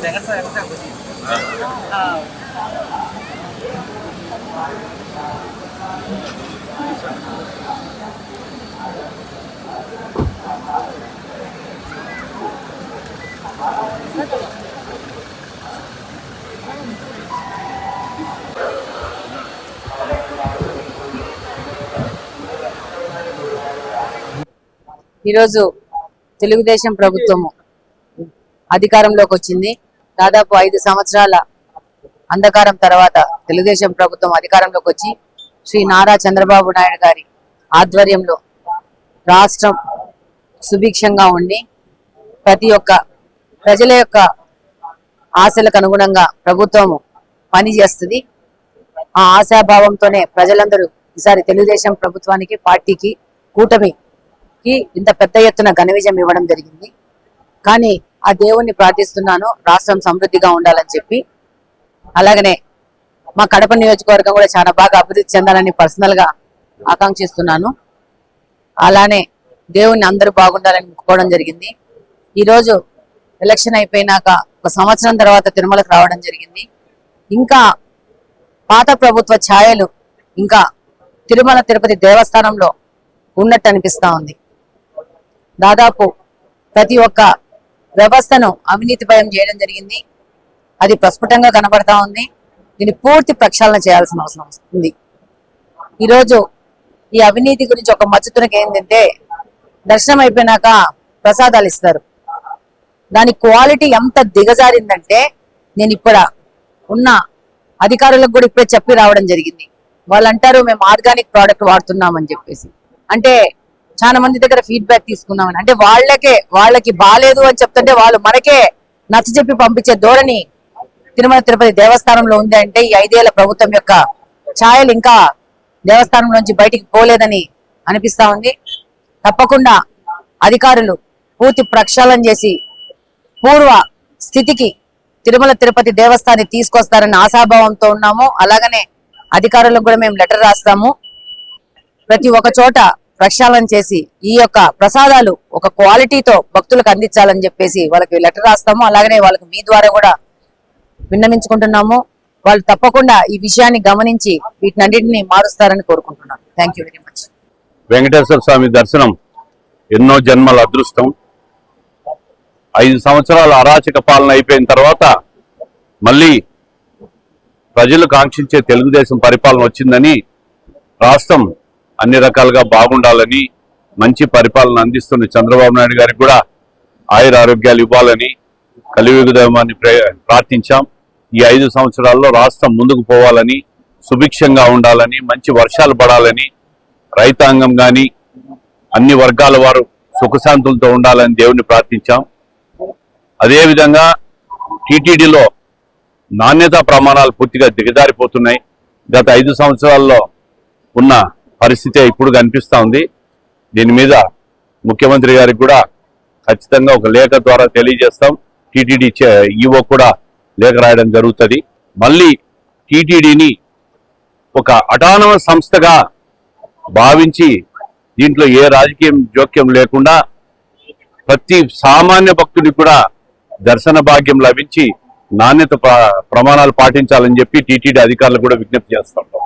แต่ก็แซงก็แซงไปดิ ఈరోజు తెలుగుదేశం ప్రభుత్వము అధికారంలోకి వచ్చింది. దాదాపు ఐదు సంవత్సరాల అంధకారం తర్వాత తెలుగుదేశం ప్రభుత్వం అధికారంలోకి వచ్చి శ్రీ నారా చంద్రబాబు నాయుడు గారి ఆధ్వర్యంలో రాష్ట్రం సుభిక్షంగా ఉండి ప్రతి ఒక్క ప్రజల యొక్క ఆశలకు అనుగుణంగా ప్రభుత్వము పనిచేస్తుంది ఆ ఆశాభావంతోనే ప్రజలందరూ ఈసారి తెలుగుదేశం ప్రభుత్వానికి పార్టీకి కూటమికి ఇంత పెద్ద ఎత్తున ఘన విజయం ఇవ్వడం జరిగింది. కానీ ఆ దేవుణ్ణి ప్రార్థిస్తున్నాను. రాష్ట్రం సమృద్ధిగా ఉండాలని చెప్పి. అలాగనే మా కడప నియోజకవర్గం కూడా చాలా బాగా అభివృద్ధి చెందాలని పర్సనల్గా ఆకాంక్షిస్తున్నాను. అలానే దేవుణ్ణి అందరూ బాగుండాలని మొక్కుకోవడం జరిగింది. ఈరోజు ఎలక్షన్ అయిపోయినాక ఒక సంవత్సరం తర్వాత తిరుమలకు రావడం జరిగింది. ఇంకా పాత ప్రభుత్వ ఛాయలు ఇంకా తిరుమల తిరుపతి దేవస్థానంలో ఉన్నట్టు అనిపిస్తూ ఉంది. దాదాపు ప్రతి ఒక్క వ్యవస్థను అవినీతిపయం చేయడం జరిగింది. అది ప్రస్ఫుటంగా కనబడతా ఉంది. దీన్ని పూర్తి ప్రక్షాళన చేయాల్సిన అవసరం ఉంది. ఈరోజు ఈ అవినీతి గురించి ఒక మచ్చుతునకి ఏంటంటే దర్శనం అయిపోయినాక ప్రసాదాలు ఇస్తారు. దాని క్వాలిటీ ఎంత దిగజారిందంటే నేను ఇప్పుడు ఉన్న అధికారులకు కూడా ఇప్పుడే చెప్పి రావడం జరిగింది. వాళ్ళు అంటారు మేము ఆర్గానిక్ ప్రోడక్ట్ వాడుతున్నామని చెప్పేసి. అంటే చాలా మంది దగ్గర ఫీడ్బ్యాక్ తీసుకున్నామని అంటే వాళ్ళకే వాళ్ళకి బాగాలేదు అని చెప్తుంటే వాళ్ళు మనకే నచ్చ చెప్పి పంపించే ధోరణి తిరుమల తిరుపతి దేవస్థానంలో ఉంది అంటే ఈ ఐదేళ్ళ ప్రభుత్వం యొక్క ఛాయలు ఇంకా దేవస్థానం నుంచి బయటికి పోలేదని అనిపిస్తా ఉంది. తప్పకుండా అధికారులు పూర్తి ప్రక్షాళన చేసి పూర్వ స్థితికి తిరుమల తిరుపతి దేవస్థానాన్ని తీసుకొస్తారని ఆశాభావంతో ఉన్నాము. అలాగనే అధికారులకు కూడా మేము లెటర్ రాస్తాము. ప్రతి ఒక్క చోట ప్రక్షాళన చేసి ఈ యొక్క ప్రసాదాలు ఒక క్వాలిటీతో భక్తులకు అందించాలని చెప్పేసి వాళ్ళకి లెటర్ రాస్తాము. అలాగనే వాళ్ళకి మీ ద్వారా కూడా విన్నవించుకుంటున్నాము. వాళ్ళు తప్పకుండా ఈ విషయాన్ని గమనించి వీటినన్నింటినీ మారుస్తారని కోరుకుంటున్నాను. Thank very much Venkateswara Swamy దర్శనం ఎన్నో జన్మల అదృష్టం. ఐదు సంవత్సరాల అరాచక పాలన అయిపోయిన తర్వాత మళ్ళీ ప్రజలు కాంక్షించే తెలుగుదేశం పరిపాలన వచ్చిందని రాష్ట్రం అన్ని రకాలుగా బాగుండాలని మంచి పరిపాలన అందిస్తున్న చంద్రబాబు నాయుడు గారికి కూడా ఆయుర ఆరోగ్యాలు ఇవ్వాలని కలియుగదేవాన్ని ప్రార్థించాం. ఈ ఐదు సంవత్సరాల్లో రాష్ట్రం ముందుకు పోవాలని సుభిక్షంగా ఉండాలని మంచి వర్షాలు పడాలని రైతాంగం కానీ అన్ని వర్గాల వారు సుఖశాంతులతో ఉండాలని దేవుని ప్రార్థించాం. అదేవిధంగా టీటీడీలో నాణ్యతా ప్రమాణాలు పూర్తిగా దిగజారిపోతున్నాయి. గత ఐదు సంవత్సరాల్లో ఉన్న పరిస్థితి ఇప్పుడు కనిపిస్తూ ఉంది. దీని మీద ముఖ్యమంత్రి గారికి కూడా ఖచ్చితంగా ఒక లేఖ ద్వారా తెలియజేస్తాం. టీటీడీ ఈవో కూడా లేఖ రాయడం జరుగుతుంది. మళ్ళీ టీటీడీని ఒక అటానమస్ సంస్థగా భావించి దీంట్లో ఏ రాజకీయం జోక్యం లేకుండా ప్రతి సామాన్య భక్తుడికి కూడా దర్శన భాగ్యం లభించి నాణ్యత ప్రమాణాలు పాటించాలని చెప్పి టీటీడీ అధికారులు కూడా విజ్ఞప్తి చేస్తుంటాం